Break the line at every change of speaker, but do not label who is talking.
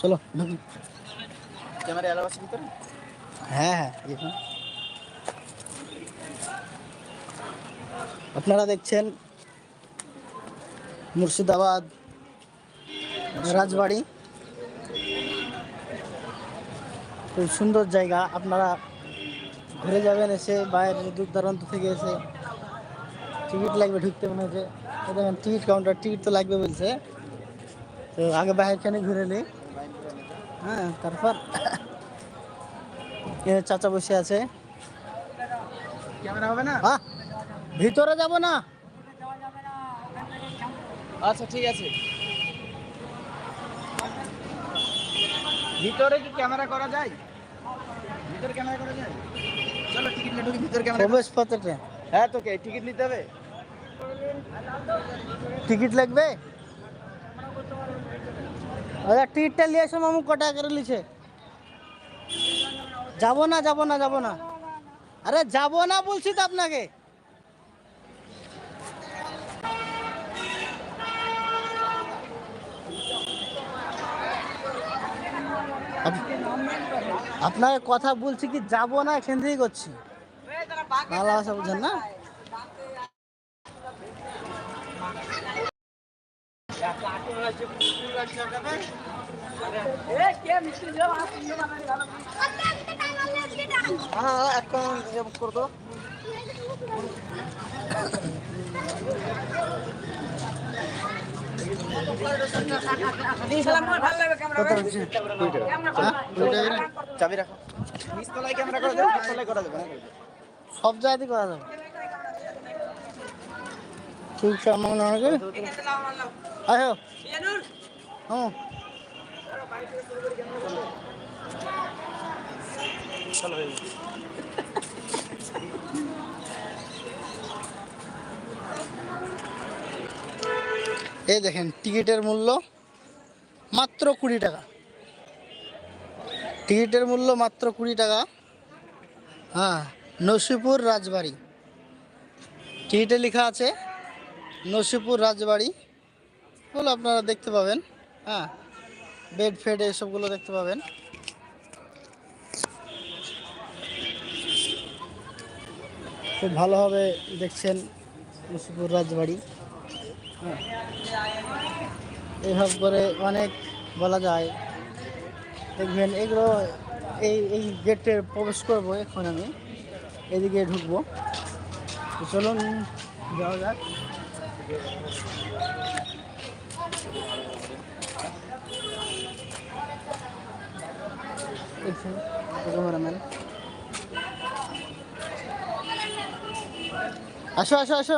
চলো। ঢুকি
camera allow আছে ভিতরে?
হ্যাঁ হ্যাঁ দেখুন। আপনারা দেখছেন মুর্শিদাবাদ রাজবাড়ি। খুব সুন্দর জায়গা। আপনারা ঘুরে যাবেন এসে বাইরের দূর দূরান্ত থেকে এসে। টিকিট লাগবে ঢুকতে মনে হচ্ছে। টিকিট কাউন্টার টিকিট তো লাগবে বলছে। তো আগে বাইরেখানে ঘুরে নিই। হ্যাঁ তারপর চাচা বসে আছে।
ক্যামেরা হবে না?
ভিতরে যাব না।
আচ্ছা ঠিক আছে। ভিতরে কি ক্যামেরা করা যায়? ভিতরে ক্যামেরা করা যায়? চলো টিকিট লেটুকি ভিতরে ক্যামেরা
প্রবেশ পত্রটা
হ্যাঁ তোকে টিকিট নিতে হবে।
টিকিট লাগবে? আচ্ছা টিকিটটা নিয়ে এসো মামু কটা করে লিছে যাব না যাব না যাব না। আরে যাব না বলছি তো আপনাকে। আপনাকে কথা বলছি কি যাব না এখান থেকেই করছি। ভাষা বুঝেন না? হ্যাঁ দাও?
চাবি রাখো করা যাবে
সব জায়গাতে করা যাবে ঠিক আছে আমার হয় হুম
চলো
এই দেখেন টিকিটের মূল্য মাত্র কুড়ি টাকা। টিকিটের মূল্য মাত্র কুড়ি টাকা। হ্যাঁ নসিপুর রাজবাড়ি। টিকিটে লেখা আছে নসিপুর রাজবাড়ি। বলে আপনারা দেখতে পাবেন হ্যাঁ? বেড, ফেড এসবগুলো দেখতে পাবেন। খুব ভালোভাবে দেখছেন নসিপুর রাজবাড়ি হ্যাঁ? এইভাবে করে অনেক বলা যায়। দেখবেন এগুলো, এই এই গেটে প্রবেশ করব এখন আমি। এদিকে ঢুকবো। চলুন, যাওয়া যাক। আসো আসো আসো